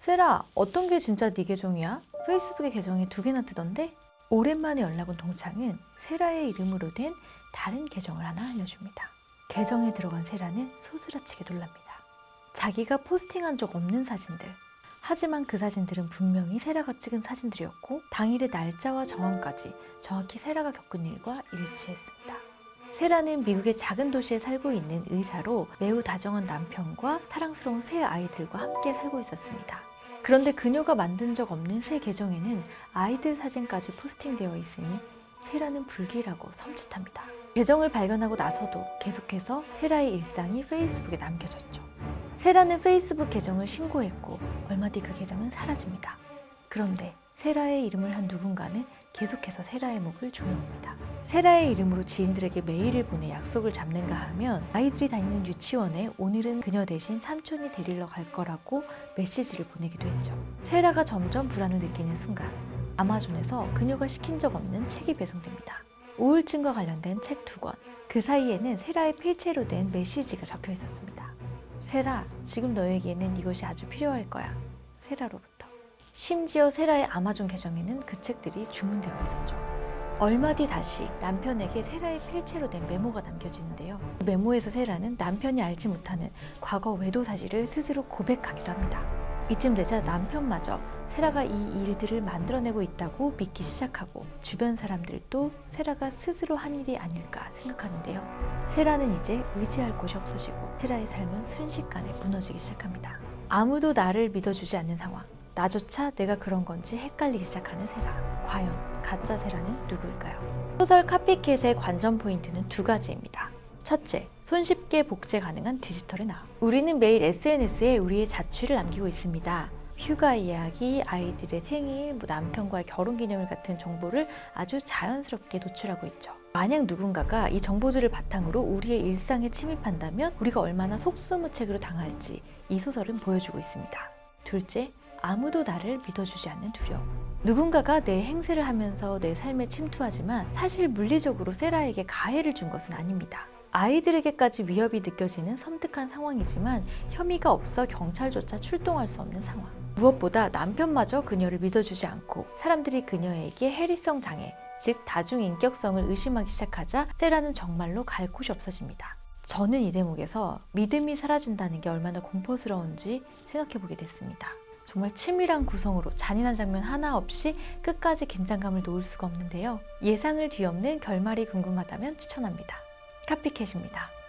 세라, 어떤 게 진짜 네 계정이야? 페이스북에 계정이 두 개나 뜨던데? 오랜만에 연락 온 동창은 세라의 이름으로 된 다른 계정을 하나 알려줍니다. 계정에 들어간 세라는 소스라치게 놀랍니다. 자기가 포스팅한 적 없는 사진들. 하지만 그 사진들은 분명히 세라가 찍은 사진들이었고 당일의 날짜와 정황까지 정확히 세라가 겪은 일과 일치했습니다. 세라는 미국의 작은 도시에 살고 있는 의사로 매우 다정한 남편과 사랑스러운 세 아이들과 함께 살고 있었습니다. 그런데 그녀가 만든 적 없는 새 계정에는 아이들 사진까지 포스팅되어 있으니 세라는 불길하고 섬찟합니다. 계정을 발견하고 나서도 계속해서 세라의 일상이 페이스북에 남겨졌죠. 세라는 페이스북 계정을 신고했고 얼마 뒤 그 계정은 사라집니다. 그런데 세라의 이름을 한 누군가는 계속해서 세라의 목을 조여옵니다. 세라의 이름으로 지인들에게 메일을 보내 약속을 잡는가 하면 아이들이 다니는 유치원에 오늘은 그녀 대신 삼촌이 데리러 갈 거라고 메시지를 보내기도 했죠. 세라가 점점 불안을 느끼는 순간 아마존에서 그녀가 시킨 적 없는 책이 배송됩니다. 우울증과 관련된 책 두 권. 그 사이에는 세라의 필체로 된 메시지가 적혀 있었습니다. 세라, 지금 너에게는 이것이 아주 필요할 거야. 세라로부터. 심지어 세라의 아마존 계정에는 그 책들이 주문되어 있었죠. 얼마 뒤 다시 남편에게 세라의 필체로 된 메모가 남겨지는데요. 그 메모에서 세라는 남편이 알지 못하는 과거 외도 사실을 스스로 고백하기도 합니다. 이쯤 되자 남편마저 세라가 이 일들을 만들어내고 있다고 믿기 시작하고 주변 사람들도 세라가 스스로 한 일이 아닐까 생각하는데요. 세라는 이제 의지할 곳이 없어지고 세라의 삶은 순식간에 무너지기 시작합니다. 아무도 나를 믿어주지 않는 상황. 나조차 내가 그런 건지 헷갈리기 시작하는 세라. 과연 가짜 세라는 누구일까요? 소설 카피캣의 관전 포인트는 두 가지입니다. 첫째, 손쉽게 복제 가능한 디지털의 나. 우리는 매일 SNS에 우리의 자취를 남기고 있습니다. 휴가 이야기, 아이들의 생일, 뭐 남편과의 결혼 기념일 같은 정보를 아주 자연스럽게 노출하고 있죠. 만약 누군가가 이 정보들을 바탕으로 우리의 일상에 침입한다면 우리가 얼마나 속수무책으로 당할지 이 소설은 보여주고 있습니다. 둘째, 아무도 나를 믿어주지 않는 두려움. 누군가가 내 행세를 하면서 내 삶에 침투하지만 사실 물리적으로 세라에게 가해를 준 것은 아닙니다. 아이들에게까지 위협이 느껴지는 섬뜩한 상황이지만 혐의가 없어 경찰조차 출동할 수 없는 상황. 무엇보다 남편마저 그녀를 믿어주지 않고 사람들이 그녀에게 해리성 장애, 즉 다중인격성을 의심하기 시작하자 세라는 정말로 갈 곳이 없어집니다. 저는 이 대목에서 믿음이 사라진다는 게 얼마나 공포스러운지 생각해 보게 됐습니다. 정말 치밀한 구성으로 잔인한 장면 하나 없이 끝까지 긴장감을 놓을 수가 없는데요. 예상을 뒤엎는 결말이 궁금하다면 추천합니다. 카피캣입니다.